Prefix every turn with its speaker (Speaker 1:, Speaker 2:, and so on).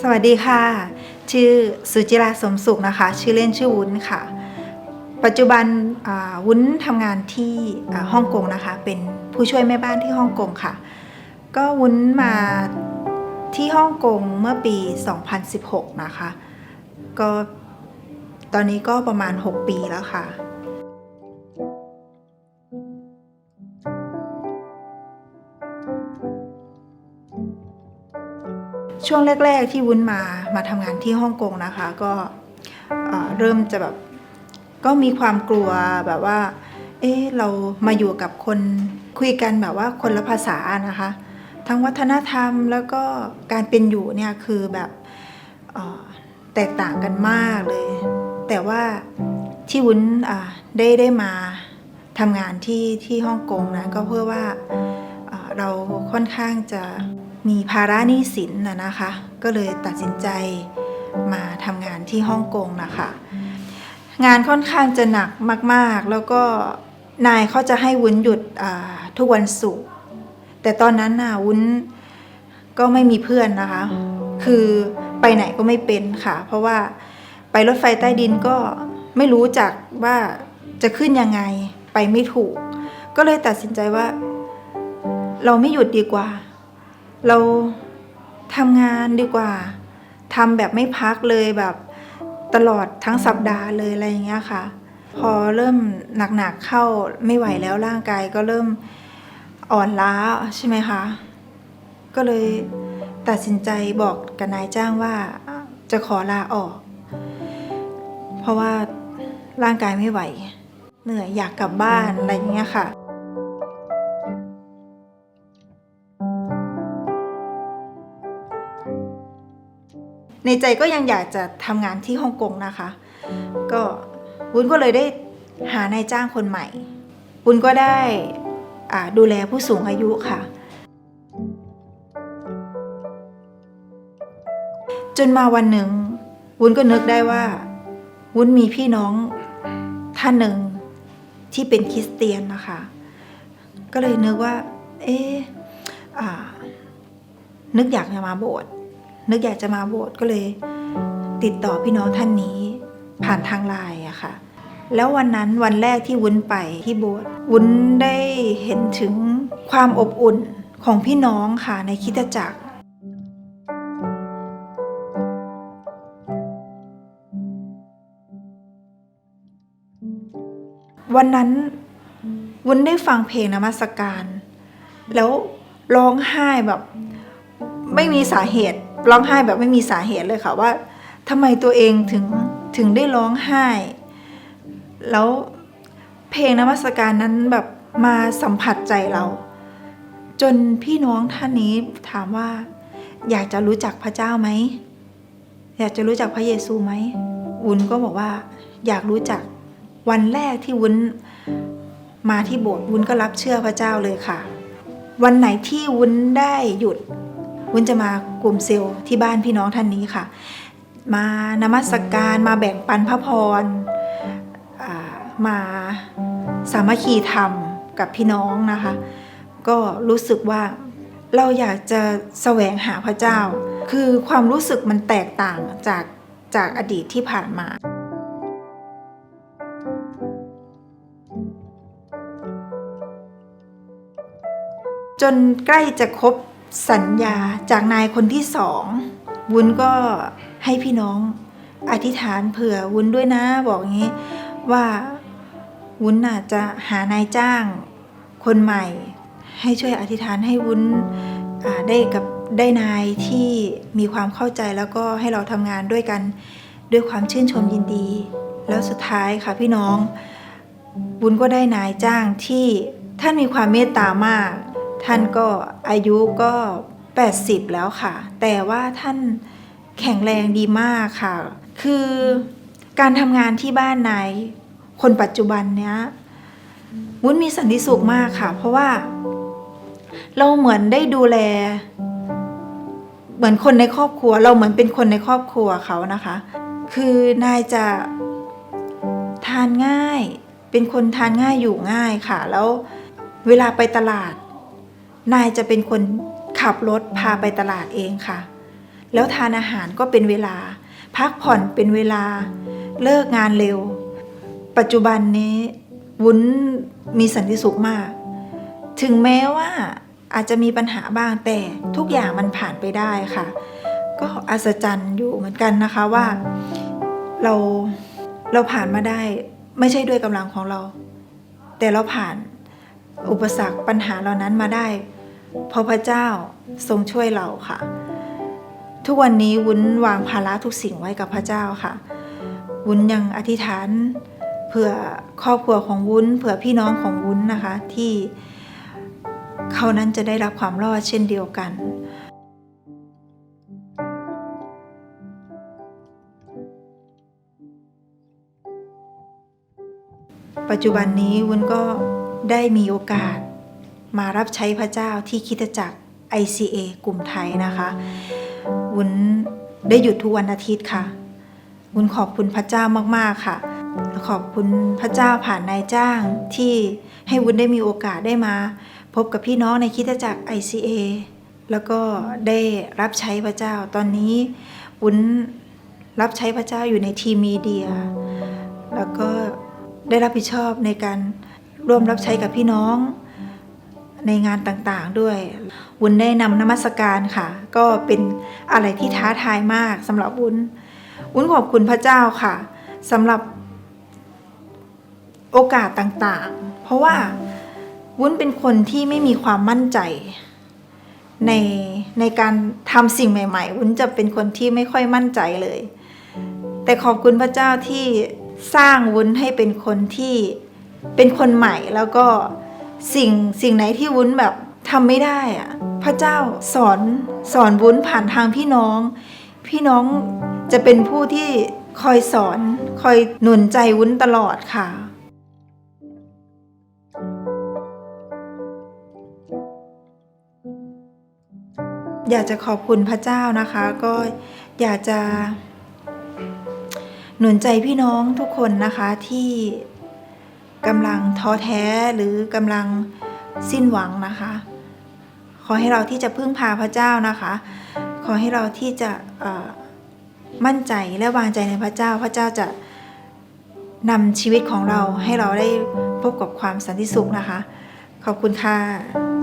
Speaker 1: สวัสดีค่ะ ชื่อสุจิราสมสุขนะคะ ชื่อเล่นชื่อวุ้นค่ะ ปัจจุบันวุ้นทำงานที่ฮ่องกงนะคะ เป็นผู้ช่วยแม่บ้านที่ฮ่องกงค่ะ ก็วุ้นมาที่ฮ่องกงเมื่อปี 2016 นะคะ ก็ตอนนี้ก็ประมาณ 6 ปีแล้วค่ะ ช่วงแรก ๆ ที่วุ้นมามาทำงานที่ฮ่องกงนะคะ ก็เอ่อเริ่มจะแบบก็มีความกลัวแบบว่า เอ๊เรามาอยู่กับคนคุยกันแบบว่าคนละภาษานะคะ ทั้งวัฒนธรรมแล้วก็การเป็นอยู่เนี่ยคือแบบแตกต่างกันมากเลย แต่ว่าที่วุ้นได้ได้มาทำงานที่ที่ฮ่องกงนะก็เพื่อว่าเราค่อนข้างจะ มีภาระหนี้สินนะนะคะ ก็เลยตัดสินใจมาทำงานที่ฮ่องกงนะคะงานค่อนข้างจะหนักมาก ๆ แล้วก็นายเขาจะให้วุ้นหยุดทุกวันศุกร์แต่ตอนนั้นน่ะวุ้นก็ไม่มีเพื่อนนะคะ คือไปไหนก็ไม่เป็นค่ะ เพราะว่าไปรถไฟใต้ดินก็ไม่รู้จักว่าจะขึ้นยังไงไปไม่ถูก ก็เลยตัดสินใจว่า เราไม่หยุดดีกว่า เราทำงานดีกว่าทำแบบไม่พักเลยแบบตลอดทั้งสัปดาห์เลยอะไรอย่างเงี้ยค่ะ พอเริ่มหนักๆเข้าไม่ไหวแล้วร่างกายก็เริ่มอ่อนล้าใช่ไหมคะ ก็เลยตัดสินใจบอกกับนายจ้างว่าจะขอลาออก เพราะว่าร่างกายไม่ไหว เหนื่อยอยากกลับบ้านอะไรอย่างเงี้ยค่ะ ในใจก็ยังอยากจะทำงานที่ฮ่องกงนะคะ ก็วุ้นก็เลยได้หานายจ้างคนใหม่วุ้นก็ได้อาดูแลผู้สูงอายุค่ะ จนมาวันหนึ่งวุ้นก็นึกได้ว่า วุ้นมีพี่น้องท่านหนึ่งที่เป็นคริสเตียนนะคะ ก็เลยนึกว่า เอ๊ะอ่านึกอยากจะมาโบสถ์ นึกอยากจะมาโบสถ์ก็เลย ติดต่อพี่น้องท่านนี้ ผ่านทางไลน์อะค่ะ แล้ววันนั้นวันแรกที่วุ้นไปที่โบสถ์วุ้นได้เห็นถึงความอบอุ่นของพี่น้องค่ะในคิดจักรวันนั้นวุ้นได้ฟังเพลงนมัสการ แล้วร้องไห้แบบ ไม่มีสาเหตุ ร้องไห้แบบไม่มีสาเหตุเลยค่ะว่าทำไมตัวเองถึงถึงได้ร้องไห้ แล้วเพลงนมัสการนั้นแบบมาสัมผัสใจเรา จนพี่น้องท่านนี้ถามว่า อยากจะรู้จักพระเจ้าไหม อยากจะรู้จักพระเยซูไหม วุ้นก็บอกว่า อยากรู้จักวันแรกที่วุ้นมาที่โบสถ์วุ้นก็รับเชื่อพระเจ้าเลยค่ะ วันไหนที่วุ้นได้หยุด วุ้นจะมากลุ่มเซลล์ที่บ้านพี่น้องท่านนี้ค่ะ มานมัสการมาแบ่งปันพระพรมาสามัคคีธรรมกับพี่น้องนะคะ ก็รู้สึกว่าเราอยากจะแสวงหาพระเจ้า คือความรู้สึกมันแตกต่างจากจากอดีตที่ผ่านมาจนใกล้จะครบ สัญญาจากนายคนที่สองวุ้นก็ให้พี่น้องอธิษฐานเผื่อวุ้นด้วยนะบอกอย่างนี้ว่าวุ้นน่ะจะหานายจ้างคนใหม่ ให้ช่วยอธิษฐานให้วุ้นได้กับได้นายที่มีความเข้าใจแล้วก็ให้เราทำงานด้วยกันด้วยความชื่นชมยินดี แล้วสุดท้ายค่ะพี่น้องบุญก็ได้นายจ้างที่ท่านมีความเมตตามาก ท่านก็อายุก็ 80 แล้วค่ะ แต่ว่าท่านแข็งแรงดีมากค่ะ คือการทำงานที่บ้านนายคนปัจจุบันเนี้ยวุ้นมีสันติสุขมากค่ะ เพราะว่า เราเหมือนได้ดูแล เหมือนคนในครอบครัว เราเหมือนเป็นคนในครอบครัวเขานะคะ คือนายจะทานง่าย เป็นคนทานง่ายอยู่ง่ายค่ะ แล้วเวลาไปตลาด นายจะเป็นคนขับรถพาไปตลาดเองค่ะ แล้วทานอาหารก็เป็นเวลา พักผ่อนเป็นเวลา เลิกงานเร็ว ปัจจุบันนี้วุ้นมีสันติสุขมาก ถึงแม้ว่าอาจจะมีปัญหาบ้างแต่ทุกอย่างมันผ่านไปได้ค่ะ ก็อัศจรรย์อยู่เหมือนกันนะคะว่าเราเราผ่านมาได้ไม่ใช่ด้วยกำลังของเรา แต่เราผ่านอุปสรรคปัญหาเหล่านั้นมาได้ เพราะพระเจ้าทรงช่วยเราค่ะ ทุกวันนี้วุ้นวางภาระทุกสิ่งไว้กับพระเจ้าค่ะ วุ้นยังอธิษฐานเผื่อครอบครัวของวุ้นเผื่อพี่น้องของวุ้นนะคะที่เขานั้นจะได้รับความรอดเช่นเดียวกันปัจจุบันนี้วุ้นก็ได้มีโอกาส มารับใช้พระเจ้าที่คิดจักร ICA กลุ่มไทยนะคะวุ้นได้หยุดทุกวันอาทิตย์ค่ะวุ้นขอบคุณพระเจ้ามากๆค่ะ ขอบคุณพระเจ้าผ่านนายจ้างที่ให้วุ้นได้มีโอกาสได้มา พบกับพี่น้องในคิดจักร ICA แล้วก็ได้รับใช้พระเจ้าตอนนี้วุ้นรับใช้พระเจ้าอยู่ในทีมีเดีย แล้วก็ได้รับผิดชอบในการร่วมรับใช้กับพี่น้อง ในงานต่างๆด้วย วุ้นได้นำนมัสการค่ะ ก็เป็นอะไรที่ท้าทายมากสำหรับวุ้น วุ้นขอบคุณพระเจ้าค่ะสำหรับโอกาสต่างๆ เพราะว่าวุ้นเป็นคนที่ไม่มีความมั่นใจ ในในการทำสิ่งใหม่ ๆ วุ้นจะเป็นคนที่ไม่ค่อยมั่นใจเลย แต่ขอบคุณพระเจ้าที่สร้างวุ้นให้เป็นคนที่เป็นคนใหม่แล้วก็ สิ่งสิ่งไหนที่วุ้นแบบทำไม่ได้อะพระเจ้าสอนสอนวุ้นผ่านทางพี่น้อง พี่น้องจะเป็นผู้ที่คอยสอนคอยหนุนใจวุ้นตลอดค่ะ อยากจะขอบคุณพระเจ้านะคะ ก็อยากจะ หนุนใจพี่น้องทุกคนนะคะที่ กำลังท้อแท้หรือกำลังสิ้นหวังนะคะ ขอให้เราที่จะพึ่งพาพระเจ้านะคะ ขอให้เราที่จะมั่นใจและวางใจในพระเจ้า พระเจ้าจะนำชีวิตของเราให้เราได้พบกับความสันติสุขนะคะ ขอบคุณค่ะ